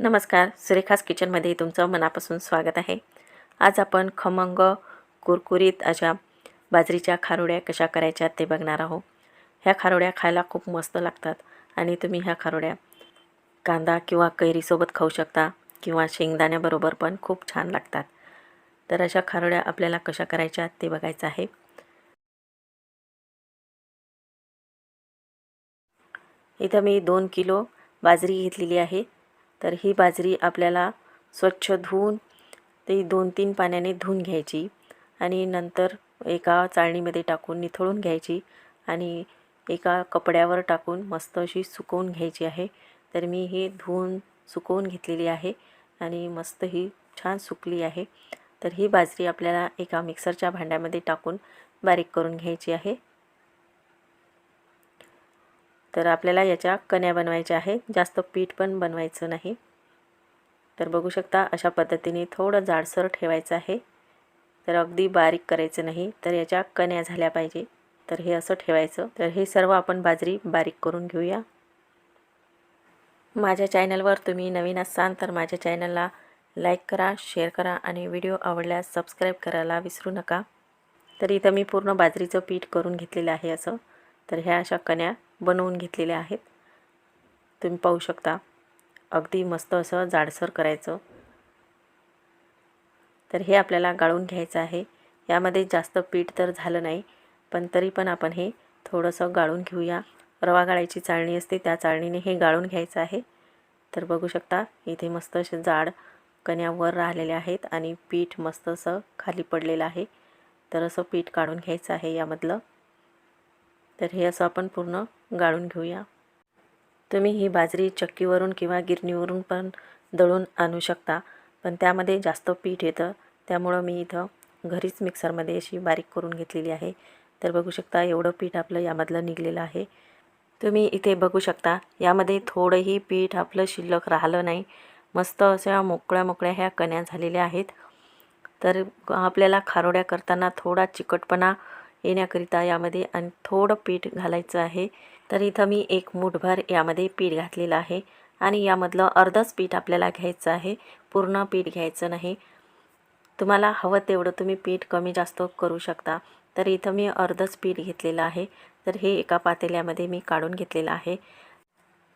नमस्कार सुरेखास किचनमध्ये तुमचं मनापासून स्वागत आहे. आज आपण खमंग कुरकुरीत अशा बाजरीच्या खारोड्या कशा करायच्या ते बघणार आहोत. ह्या खारोड्या खायला खूप मस्त लागतात आणि तुम्ही ह्या खारोड्या कांदा किंवा कैरीसोबत खाऊ शकता किंवा शेंगदाण्याबरोबर पण खूप छान लागतात. तर अशा खारोड्या आपल्याला कशा करायच्या ते बघायचं आहे. इथं मी दोन किलो बाजरी घेतलेली आहे. तर ही बाजरी आपल्याला स्वच्छ धुवून ती दोन तीन पाण्याने धुवून घ्यायची आणि नंतर एका चाळणीमध्ये टाकून निथळून घ्यायची आणि एका कपड्यावर टाकून मस्त अशी सुकवून घ्यायची आहे. तर मी हे धुवून सुकवून घेतलेली आहे आणि मस्त ही छान सुकली आहे. तर ही बाजरी आपल्याला एका मिक्सरच्या भांड्यामध्ये टाकून बारीक करून घ्यायची आहे. तर आपल्याला याच्या कण्या बनवायच्या आहेत. जास्त पीठ पण बनवायचं नाही. तर बघू शकता अशा पद्धतीने थोडं जाडसर ठेवायचं आहे. तर अगदी बारीक करायचं नाही. तर याच्या कण्या झाल्या पाहिजे. तर हे असं ठेवायचं. तर हे सर्व आपण बाजरी बारीक करून घेऊया. माझ्या चॅनलवर तुम्ही नवीन असाल तर माझ्या चॅनलला लाईक करा शेअर करा आणि व्हिडिओ आवडल्यास सबस्क्राईब करायला विसरू नका. तर इथं मी पूर्ण बाजरीचं पीठ करून घेतलेलं आहे असं. तर ह्या अशा कण्या बनवून घेतलेले आहेत. तुम्ही पाहू शकता. अगदी मस्त असं जाडसर करायचं. तर हे आपल्याला गाळून घ्यायचं आहे. यामध्ये जास्त पीठ तर झालं नाही पण तरी पण आपण हे थोडंसं गाळून घेऊया. रवा गाळायची चाळणी असते त्या चाळणीने हे गाळून घ्यायचं आहे. तर बघू शकता इथे मस्त असे जाड कण्यावर राहिलेले आहेत आणि पीठ मस्त असं खाली पडलेलं आहे. तर असं पीठ काढून घ्यायचं आहे यामधलं. तर हे असं आपण पूर्ण गाळून घेऊया. तुम्ही ही बाजरी चक्कीवरून किंवा गिरणीवरून पण दळून आणू शकता पण त्यामध्ये जास्त पीठ येतं. त्यामुळं मी इथं घरीच मिक्सरमध्ये अशी बारीक करून घेतलेली आहे. तर बघू शकता एवढं पीठ आपलं यामधलं निघलेलं आहे. तुम्ही इथे बघू शकता यामध्ये थोडंही पीठ आपलं शिल्लक राहिलं नाही. मस्त अशा मोकळ्या मोकळ्या ह्या कण्या झालेल्या आहेत. तर आपल्याला खारोड्या करताना थोडा चिकटपणा येण्याकरिता यामध्ये आणि थोडं पीठ घालायचं आहे. तर इथं मी एक मुठभर यामध्ये पीठ घातलेलं आहे आणि यामधलं अर्धंच पीठ आपल्याला घ्यायचं आहे. पूर्ण पीठ घ्यायचं नाही. तुम्हाला हवं तेवढं तुम्ही पीठ कमी जास्त करू शकता. तर इथं मी अर्धच पीठ घेतलेलं आहे. तर हे एका पातेल्यामध्ये मी काढून घेतलेलं आहे.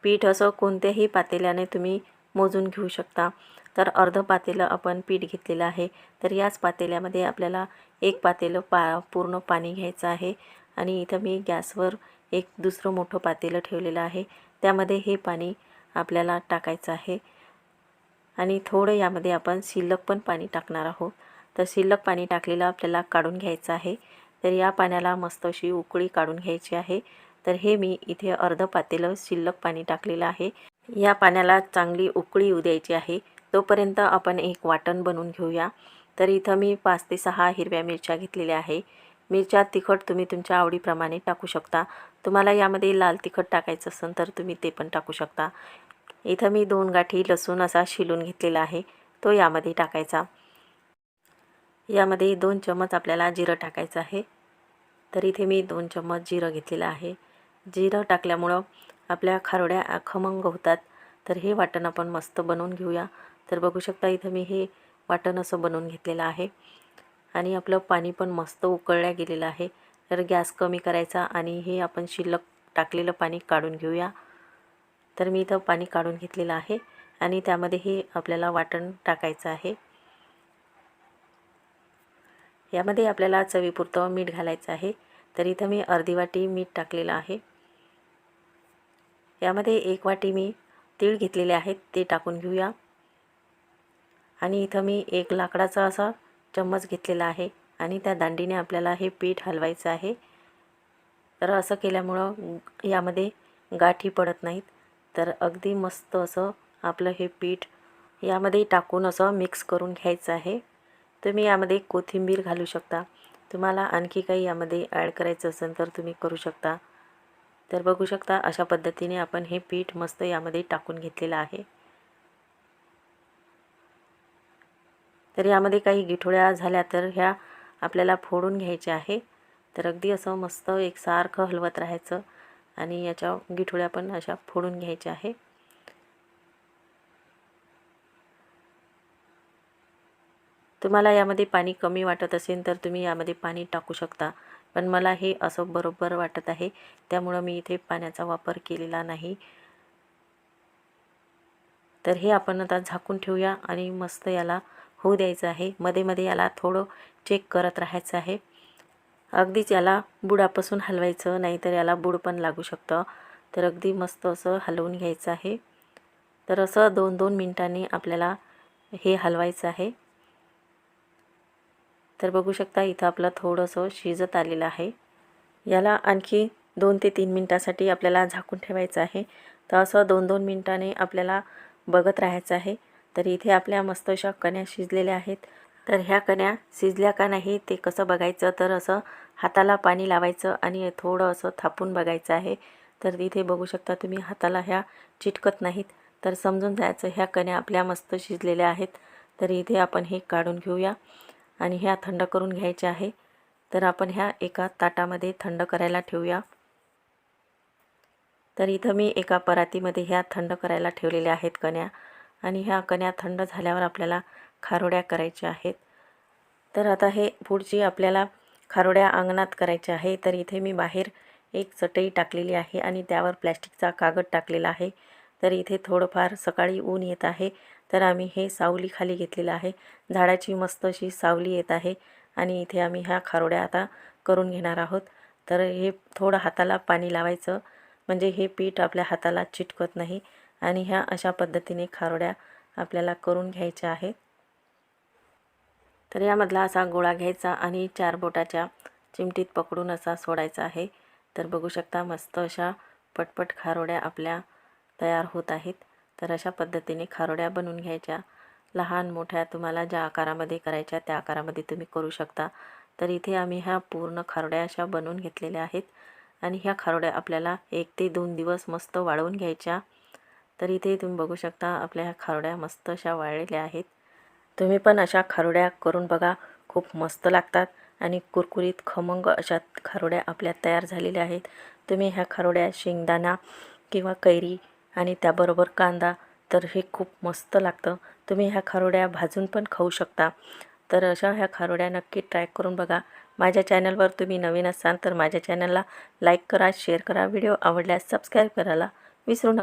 पीठ असं कोणत्याही पातेल्याने तुम्ही मोजून घेऊ शकता. तर अर्ध पातेलं आपण पीठ घेतलेलं आहे. तर याच पातेल्यामध्ये आपल्याला एक पातेलं पा पूर्ण पाणी घ्यायचं आहे. आणि इथं मी गॅसवर एक दुसरं मोठं पातेलं ठेवलेलं आहे. त्यामध्ये हे पाणी आपल्याला टाकायचं आहे. आणि थोडं यामध्ये आपण शिल्लक पण पाणी टाकणार आहोत. तर शिल्लक पाणी टाकलेलं आपल्याला काढून घ्यायचं आहे. तर या पाण्याला मस्त अशी उकळी काढून घ्यायची आहे. तर हे मी इथे अर्ध पातेलं शिल्लक पाणी टाकलेलं आहे. या पाण्याला चांगली उकळी येऊ द्यायची आहे. तोपर्यंत आपण एक वाटण बनवून घेऊया. तर इथं मी पाच ते सहा हिरव्या मिरच्या घेतलेल्या आहे. मिरच्या तिखट तुम्ही तुमच्या आवडीप्रमाणे टाकू शकता. तुम्हाला यामध्ये लाल तिखट टाकायचं असेल तर तुम्ही ते पण टाकू शकता. इथं मी दोन गाठी लसूण असा शिलून घेतलेला आहे. तो यामध्ये टाकायचा. यामध्ये दोन चम्मच आपल्याला जिरं टाकायचं आहे. तर इथे मी दोन चम्मच जिरं घेतलेलं आहे. जिरं टाकल्यामुळं आपल्या खारोड्या खमंग होतात. तर हे वाटण आपण मस्त बनवून घेऊया. तर बघू शकता इथं मी हे वाटण असं बनवून घेतलेलं आहे. आणि आपलं पाणी पण मस्त उकळल्या गेलेलं आहे. तर गॅस कमी करायचा आणि हे आपण शिल्लक टाकलेलं पाणी काढून घेऊया. तर मी इथं पाणी काढून घेतलेलं आहे आणि त्यामध्ये हे आपल्याला वाटण टाकायचं आहे. यामध्ये आपल्याला चवीपुरतं मीठ घालायचं आहे. तर इथं मी अर्धी वाटी मीठ टाकलेलं आहे. यामध्ये एक वाटी मी तीळ घेतलेले आहेत ते टाकून घेऊया. आणि इथं मी एक लाकडाचा असा चम्मच घेतलेला आहे आणि त्या दांडीने आपल्याला हे पीठ हलवायचं आहे. तर असं केल्यामुळं यामध्ये गाठी पडत नाहीत. तर अगदी मस्त असं आपलं हे पीठ यामध्ये टाकून असं मिक्स करून घ्यायचं आहे. तुम्ही यामध्ये कोथिंबीर घालू शकता. तुम्हाला आणखी काही यामध्ये ॲड करायचं असेल तर तुम्ही करू शकता. तर बघू शकता अशा पद्धतीने आपण हे पीठ मस्त यामध्ये टाकून घेतलेलं आहे. तर यामध्ये काही गिठोळ्या झाल्या तर ह्या आपल्याला फोडून घ्यायच्या आहे. तर अगदी असं मस्त एक सारखं हलवत राहायचं आणि याच्या गिठोळ्या पण अशा फोडून घ्यायच्या आहे. तुम्हाला यामध्ये पाणी कमी वाटत असेल तर तुम्ही यामध्ये पाणी टाकू शकता पण मला हे असं बरोबर वाटत आहे. त्यामुळं मी इथे पाण्याचा वापर केलेला नाही. तर हे आपण आता झाकून ठेवूया आणि मस्त याला होऊ द्यायचं आहे. मध्ये मध्ये याला थोडं चेक करत राहायचं आहे. अगदीच याला बुडापासून हलवायचं नाहीतर याला बुड पण लागू शकतं. तर अगदी मस्त असं हलवून घ्यायचं आहे. तर असं दोन दोन मिनटांनी आपल्याला हे हलवायचं आहे. तर बघू शकता इथं आपलं थोडंसं शिजत आलेलं आहे. याला आणखी दोन ते तीन मिनटासाठी आपल्याला झाकून ठेवायचं आहे. तर असं दोन दोन मिनटाने आपल्याला बघत राहायचं आहे. तर इथे आपल्या मस्त अशा कण्या शिजलेल्या आहेत. तर ह्या कण्या शिजल्या का नाही ते कसं बघायचं? तर असं हाताला पाणी लावायचं आणि थोडं असं थापून बघायचं आहे. तर इथे बघू शकता तुम्ही हाताला ह्या चिटकत नाहीत. तर समजून जायचं ह्या कण्या आपल्या मस्त शिजलेल्या आहेत. तर इथे आपण हे काढून घेऊया आणि ह्या थंड करून घ्यायच्या आहे. तर आपण ह्या एका ताटामध्ये थंड करायला ठेवूया. तर इथं मी एका परातीमध्ये ह्या थंड करायला ठेवलेल्या आहेत कण्या. आणि ह्या कण्या थंड झाल्यावर आपल्याला खारोड्या करायच्या आहेत. तर आता हे पुढची आपल्याला खारोड्या अंगणात करायच्या आहे. तर इथे मी बाहेर एक चटई टाकलेली आहे आणि त्यावर प्लॅस्टिकचा कागद टाकलेला आहे. तर इथे थोडंफार सकाळी ऊन येत आहे. तर आम्ही हे सावली खाली घेतलेलं आहे. झाडाची मस्त अशी सावली येत आहे आणि इथे आम्ही ह्या खारोड्या आता करून घेणार आहोत. तर हे थोडं हाताला पाणी लावायचं. म्हणजे हे पीठ आपल्या हाताला चिटकत नाही. आणि ह्या अशा पद्धतीने खारोड्या आपल्याला करून घ्यायच्या आहेत. तर यामधला असा गोळा घ्यायचा आणि चार बोटाच्या चिमटीत पकडून असा सोडायचा आहे. तर बघू शकता मस्त अशा पटपट खारोड्या आपल्या तयार होत आहेत. तर अशा पद्धतीने खारोड्या बनवून घ्यायच्या. लहान मोठ्या तुम्हाला ज्या आकारामध्ये करायच्या त्या आकारामध्ये तुम्ही करू शकता. तर इथे आम्ही ह्या पूर्ण खारोड्या अशा बनवून घेतलेल्या आहेत. आणि ह्या खारोड्या आपल्याला एक ते दोन दिवस मस्त वाळवून घ्यायच्या. तर इथे तुम्ही बघू शकता आपल्या ह्या खारुड्या मस्त अशा वाळलेल्या आहेत. तुम्ही पण अशा खारुड्या करून बघा. खूप मस्त लागतात आणि कुरकुरीत खमंग अशा खारुड्या आपल्या तयार झालेल्या आहेत. तुम्ही ह्या खारुड्या शेंगदाणा किंवा कैरी आणि त्याबरोबर कांदा तर हे खूप मस्त लागतं. तुम्ही ह्या खारुड्या भाजून पण खाऊ शकता. तर अशा ह्या खारुड्या नक्की ट्राय करून बघा. माझ्या चॅनलवर तुम्ही नवीन असाल तर माझ्या चॅनलला लाईक करा शेअर करा व्हिडिओ आवडल्यास सबस्क्राईब करायला विसरू नका.